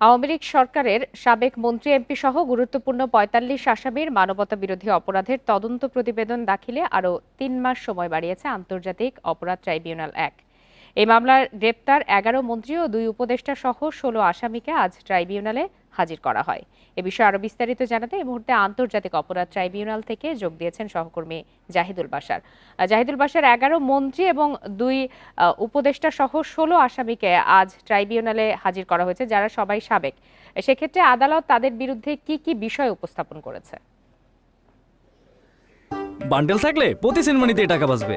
আওয়ামী লীগ সরকারের সাবেক মন্ত্রী এমপি সহ গুরুত্বপূর্ণ পঁয়তাল্লিশ আসামির মানবতা বিরোধী অপরাধের তদন্ত প্রতিবেদন দাখিলে আরও তিন মাস সময় বাড়িয়েছে আন্তর্জাতিক অপরাধ ট্রাইব্যুনাল এক। এই মামলার গ্রেপ্তার এগারো মন্ত্রী ও দুই উপদেষ্টা সহ ষোলো আসামিকে আজ ট্রাইব্যুনালে হাজির করা হয়। এ বিষয়ে আরও বিস্তারিত জানাতে এই মুহূর্তে আন্তর্জাতিক অপরাধ ট্রাইব্যুনাল থেকে যোগ দিয়েছেন সহকর্মী জাহিদুল বাসার জাহিদুল বাসার এগারো মন্ত্রী এবং দুই উপদেষ্টা সহ ষোলো আসামিকে আজ ট্রাইব্যুনালে হাজির করা হয়েছে, যারা সবাই সাবেক। সেক্ষেত্রে আদালত তাদের বিরুদ্ধে কি কি বিষয় উপস্থাপন করেছে? বান্ডেল থাকলে প্রতি সেনমানিতে টাকা বাঁচবে।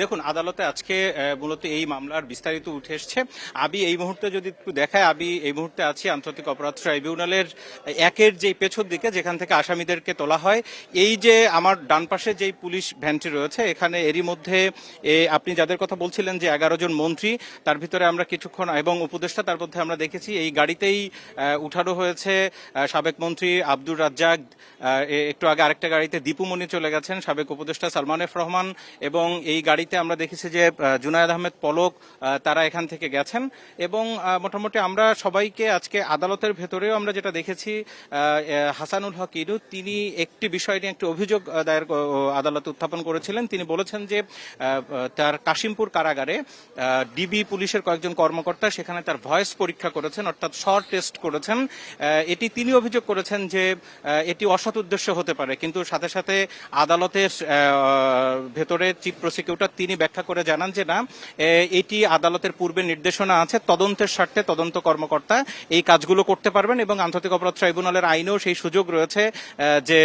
দেখুন, আদালতে আজকে মূলত এই মামলার বিস্তারিত উঠে এসছে। আবি এই মুহূর্তে যদি একটু দেখায়, আবি এই মুহূর্তে আছি আন্তর্জাতিক অপরাধ ট্রাইব্যুনালের একের যেই পেছন দিকে, যেখান থেকে আসামিদেরকে তোলা হয়, এই যে আমার ডান পাশে যেই পুলিশ ভ্যানটি রয়েছে, এখানে এরই মধ্যে আপনি যাদের কথা বলছিলেন যে এগারো জন মন্ত্রী, তার ভিতরে আমরা কিছুক্ষণ, এবং উপদেষ্টা, তার মধ্যে আমরা দেখেছি, এই গাড়িতেই উঠানো হয়েছে সাবেক মন্ত্রী আব্দুর রাজ্জাক একটু আগে আরেকটা গাড়িতে দীপুমণি চলে গেছেন, সাবেক উপদেষ্টা সালমান এফ রহমান, এবং এই গাড়িতে আমরা দেখেছি যে জুনায়দ আহমেদ পলক তারা এখান থেকে গেছেন। এবং মোটামুটি আমরা সবাইকে আজকে আদালতের ভেতরেও আমরা যেটা দেখেছি হাসানুল হক ইনু, তিনি একটি বিষয় নিয়ে একটি অভিযোগ দায়ের আদালতে উত্থাপন করেছিলেন। তিনি বলেছেন যে তার কাশিমপুর কারাগারে ডিবি পুলিশের কয়েকজন কর্মকর্তা সেখানে তার ভয়েস পরীক্ষা করেছেন, অর্থাৎ স্বর টেস্ট করেছেন। এটি তিনি অভিযোগ করেছেন যে এটি অসৎ উদ্দেশ্য হতে পারে। কিন্তু সাথে সাথে আদালতের ভেতরে চিফ প্রসিকিউটর তিনি ব্যাখ্যা করে জানান যে না এটি আদালতের পূর্বে নির্দেশনা আছে, তদন্তের স্বার্থে তদন্ত কর্মকর্তা এই কাজগুলো করতে পারবেন এবং আন্তর্জাতিক অপরাধ ট্রাইব্যুনালের আইনেও সেই সুযোগ রয়েছে যে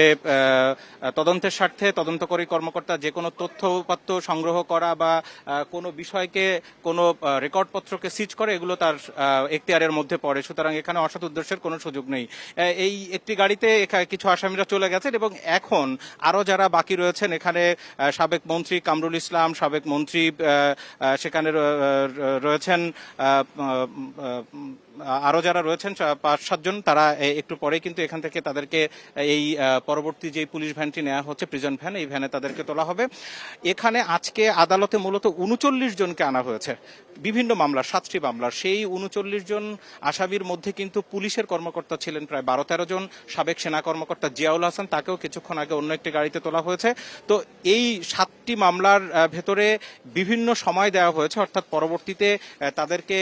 তদন্তের স্বার্থে তদন্তকারী কর্মকর্তা যে কোনো তথ্য উপাত্ত সংগ্রহ করা বা কোনো বিষয়কে, কোনো রেকর্ডপত্রকে সিজ করে এগুলো তার এখতিয়ারের মধ্যে পড়ে। সুতরাং এখানে অসৎ উদ্দেশ্যের কোনো সুযোগ নেই। এই একটি গাড়িতে কিছু আসামিরা চলে গেছেন এবং এখন আরও যারা বাকি রয়েছেন, এখানে সাবেক মন্ত্রী কামরুল ইসলাম সাবেক মন্ত্রী সেখানে রয়েছেন আহ, আহ, আরও যারা রয়েছেন পাঁচ সাতজন তারা একটু পরে কিন্তু এখান থেকে তাদেরকে এই পরবর্তী যে পুলিশ ভ্যানটি নেওয়া হচ্ছে প্রিজন ভ্যান এই ভ্যানে তাদেরকে তোলা হবে। এখানে আজকে আদালতে মূলত উনচল্লিশ জনকে আনা হয়েছে। বিভিন্ন মামলার সাতটি মামলার সেই উনচল্লিশ জন আসামির মধ্যে কিন্তু পুলিশের কর্মকর্তা ছিলেন প্রায় বারো তেরো জন। সাবেক সেনা কর্মকর্তা জিয়াউল হাসান তাকেও কিছুক্ষণ আগে অন্য একটি গাড়িতে তোলা হয়েছে। তো এই সাতটি মামলার ভেতরে বিভিন্ন সময় দেওয়া হয়েছে। অর্থাৎ পরবর্তীতে তাদেরকে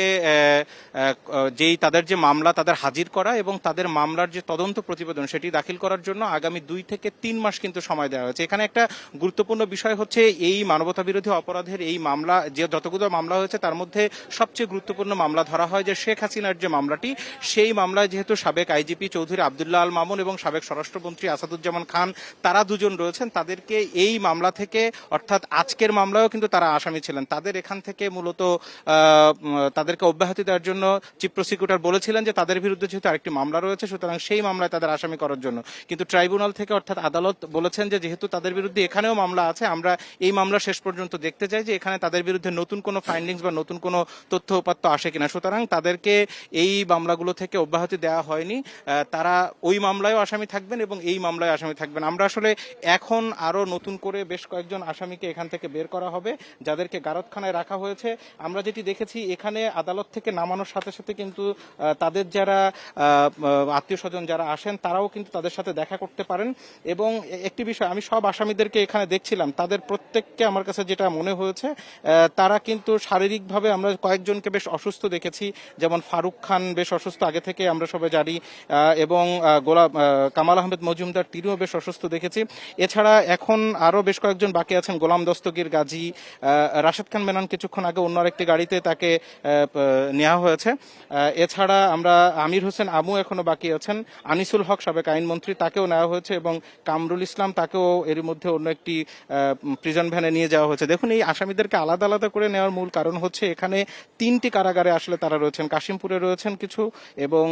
যেই তাদের যে মামলা তাদের হাজির করা এবং তাদের মামলার যে তদন্ত প্রতিবেদন সেটি দাখিল করার জন্য আগামী দুই থেকে তিন মাস কিন্তু সময় দেওয়া হয়েছে। এখানে একটা গুরুত্বপূর্ণ বিষয় হচ্ছে এই মানবতা বিরোধী অপরাধের এই মামলা, যে যতগুলো মামলা হয়েছে তার মধ্যে সবচেয়ে গুরুত্বপূর্ণ মামলা ধরা হয় যে শেখ হাসিনার যে মামলাটি, সেই মামলায় যেহেতু সাবেক আইজিপি চৌধুরী আবদুল্লাহ আল মামুন এবং সাবেক স্বরাষ্ট্রমন্ত্রী আসাদুজ্জামান খান, তারা দুজন রয়েছেন, তাদেরকে এই মামলা থেকে, অর্থাৎ আজকের মামলায়ও কিন্তু তারা আসামি ছিলেন। তাদের এখান থেকে মূলত তাদেরকে অব্যাহতি দেওয়ার জন্য চিফ প্রসিকিউটর বলেছিলেন যে তাদের বিরুদ্ধে যেহেতু আরেকটি মামলা রয়েছে, সুতরাং সেই মামলায় তাদের আসামি করার জন্য। কিন্তু ট্রাইব্যুনাল থেকে অর্থাৎ আদালত বলেছেন যে যেহেতু তাদের বিরুদ্ধে এখানেও মামলা আছে, আমরা এই মামলা শেষ পর্যন্ত দেখতে চাই যে এখানে তাদের বিরুদ্ধে নতুন কোনো ফাইন্ডিংস বা নতুন কোনো তথ্য উপাত্ত আসে কিনা। সুতরাং তাদেরকে এই মামলাগুলো থেকে অব্যাহতি দেওয়া হয়নি। তারা ওই মামলায়ও আসামি থাকবেন এবং এই মামলায় আসামি থাকবেন। আমরা আসলে এখন আরও নতুন করে বেশ কয়েকজন আসামিকে এখান থেকে বের করা হবে, যাদেরকে গারদখানায় রাখা হয়েছে। আমরা যেটি দেখেছি, এখানে আদালত থেকে নামানোর সাথে সাথে কিন্তু আহ, তাদের যারা আত্মীয় স্বজন যারা আসেন তারাও কিন্তু তাদের সাথে দেখা করতে পারেন। এবং একটি বিষয় আমি সব আসামিদেরকে এখানে দেখছিলাম তাদের প্রত্যেককে আমার কাছে যেটা মনে হয়েছে তারা কিন্তু শারীরিকভাবে আমরা কয়েকজনকে বেশ অসুস্থ দেখেছি যেমন ফারুক খান বেশ অসুস্থ আগে থেকে আমরা সবাই জানি এবং গোলাম কামাল আহমেদ মজুমদার তিনিও বেশ অসুস্থ দেখেছি। এছাড়া এখন আরও বেশ কয়েকজন বাকি আছেন গোলাম দস্তগীর গাজী রাশেদ খান মেনন কিছুক্ষণ আগে অন্য আরেকটি গাড়িতে তাকে নেওয়া হয়েছে। এছাড়া আমরা আমির হোসেন আমু এখনও বাকি আছেন। আনিসুল হক সাবেক আইনমন্ত্রী, তাকেও নেওয়া হয়েছে এবং কামরুল ইসলাম তাকেও এর মধ্যে অন্য একটি প্রিজন ভ্যানে নিয়ে যাওয়া হয়েছে। দেখুন, এই আসামিদেরকে আলাদা আলাদা করে নেওয়ার মূল কারণ হচ্ছে এখানে তিনটি কারাগারে আসলে তারা রয়েছেন। কাশিমপুরে রয়েছেন কিছু এবং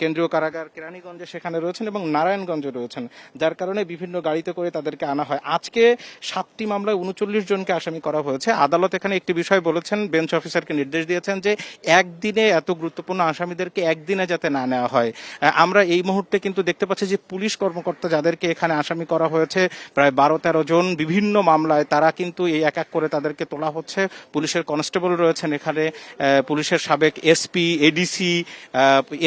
কেন্দ্রীয় কারাগার কেরানীগঞ্জে সেখানে রয়েছেন এবং নারায়ণগঞ্জে রয়েছেন। যার কারণে বিভিন্ন গাড়িতে করে তাদেরকে আনা হয়। আজকে সাতটি মামলায় উনচল্লিশ জনকে আসামি করা হয়েছে। আদালত এখানে একটি বিষয় বলেছেন, বেঞ্চ অফিসারকে নির্দেশ দিয়েছেন যে একদিনে এত গুরুত্ব গুরুত্বপূর্ণ আসামিদেরকে একদিনে যাতে না নেওয়া হয়। আমরা এই মুহূর্তে কিন্তু দেখতে পাচ্ছি যে পুলিশ কর্মকর্তা যাদেরকে এখানে আসামি করা হয়েছে, প্রায় বারো তেরো জন বিভিন্ন মামলায় তারা কিন্তু এই এক এক করে তাদেরকে তোলা হচ্ছে। পুলিশের কনস্টেবল রয়েছেন এখানে পুলিশের সাবেক এসপি, এডিসি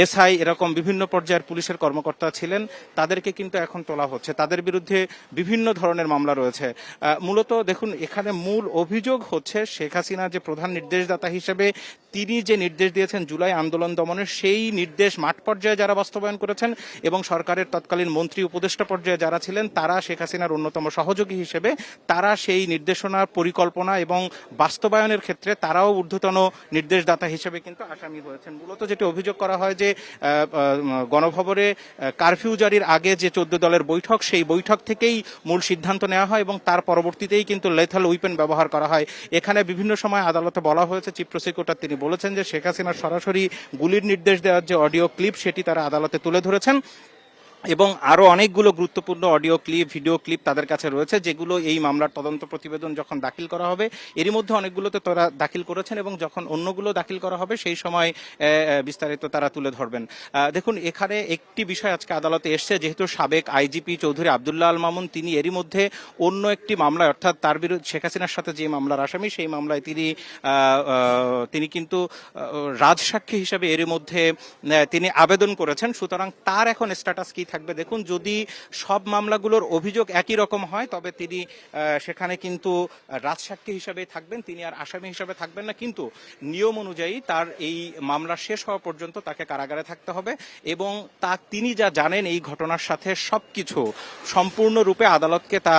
এসআই এরকম বিভিন্ন পর্যায়ের পুলিশের কর্মকর্তা ছিলেন। তাদেরকে কিন্তু এখন তোলা হচ্ছে। তাদের বিরুদ্ধে বিভিন্ন ধরনের মামলা রয়েছে। মূলত দেখুন, এখানে মূল অভিযোগ হচ্ছে শেখ হাসিনা যে প্রধান নির্দেশদাতা হিসেবে তিনি যে নির্দেশ দিয়েছেন জুলাই আন্দোলন দমনের, সেই নির্দেশ মাঠ পর্যায়ে যারা বাস্তবায়ন করেছেন এবং সরকারের তৎকালীন মন্ত্রী উপদেষ্টা পর্যায়ে যারা ছিলেন, তারা শেখ হাসিনার অন্যতম সহযোগী হিসেবে তারা সেই নির্দেশনার পরিকল্পনা এবং বাস্তবায়নের ক্ষেত্রে তারাও ঊর্ধ্বতন নির্দেশদাতা হিসেবে কিন্তু আসামি হয়েছেন। মূলত যেটি অভিযোগ করা হয় যে গণভবনে কারফিউ জারির আগে যে চোদ্দ দলের বৈঠক, সেই বৈঠক থেকেই মূল সিদ্ধান্ত নেওয়া হয় এবং তার পরবর্তীতেই কিন্তু লেথাল উইপেন ব্যবহার করা হয়। এখানে বিভিন্ন সময় আদালতে বলা হয়েছে, চিফ প্রসিকিউটর তিনি বলেছেন যে শেখ হাসিনার সরাসরি গুলির নির্দেশ দেওয়ার যে অডিও ক্লিপ, সেটি তারা আদালতে তুলে ধরেছেন। এবং আরও অনেকগুলো গুরুত্বপূর্ণ অডিও ক্লিপ, ভিডিও ক্লিপ তাদের কাছে রয়েছে, যেগুলো এই মামলার তদন্ত প্রতিবেদন যখন দাখিল করা হবে, এরই মধ্যে অনেকগুলোতে তারা দাখিল করেছেন এবং যখন অন্যগুলো দাখিল করা হবে, সেই সময় বিস্তারিত তারা তুলে ধরবেন। দেখুন, এখানে একটি বিষয় আজকে আদালতে এসছে, যেহেতু সাবেক আইজিপি চৌধুরী আবদুল্লাহ আল মামুন, তিনি এরই মধ্যে অন্য একটি মামলায়, অর্থাৎ তার বিরুদ্ধে, শেখ হাসিনার সাথে যে মামলার আসামি, সেই মামলায় তিনি তিনি কিন্তু রাজসাক্ষী হিসেবে এরই মধ্যে তিনি আবেদন করেছেন, সুতরাং তার এখন স্ট্যাটাস কি থাকবে। দেখুন, যদি সব মামলাগুলোর অভিযোগ একই রকম হয়, তবে তিনি সেখানে কিন্তু রাজসাক্ষী হিসেবে থাকবেন। তিনি আর আসামি হিসেবে থাকবেন না, কিন্তু নিয়ম অনুযায়ী তার এই মামলা শেষ হওয়া পর্যন্ত তাকে কারাগারে থাকতে হবে এবং তা তিনি যা জানেন এই ঘটনার সাথে সব সবকিছু সম্পূর্ণরূপে আদালতকে তা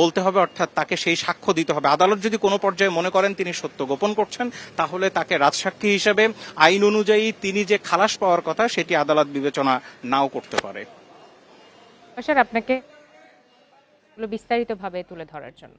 বলতে হবে, অর্থাৎ তাকে সেই সাক্ষ্য দিতে হবে। আদালত যদি কোনো পর্যায়ে মনে করেন তিনি সত্য গোপন করছেন, তাহলে তাকে রাজসাক্ষী হিসেবে আইন অনুযায়ী তিনি যে খালাস পাওয়ার কথা, সেটি আদালত বিবেচনা নাও করতে পারে। স্যার আপনাকে বিস্তারিতভাবে তুলে ধরার জন্য।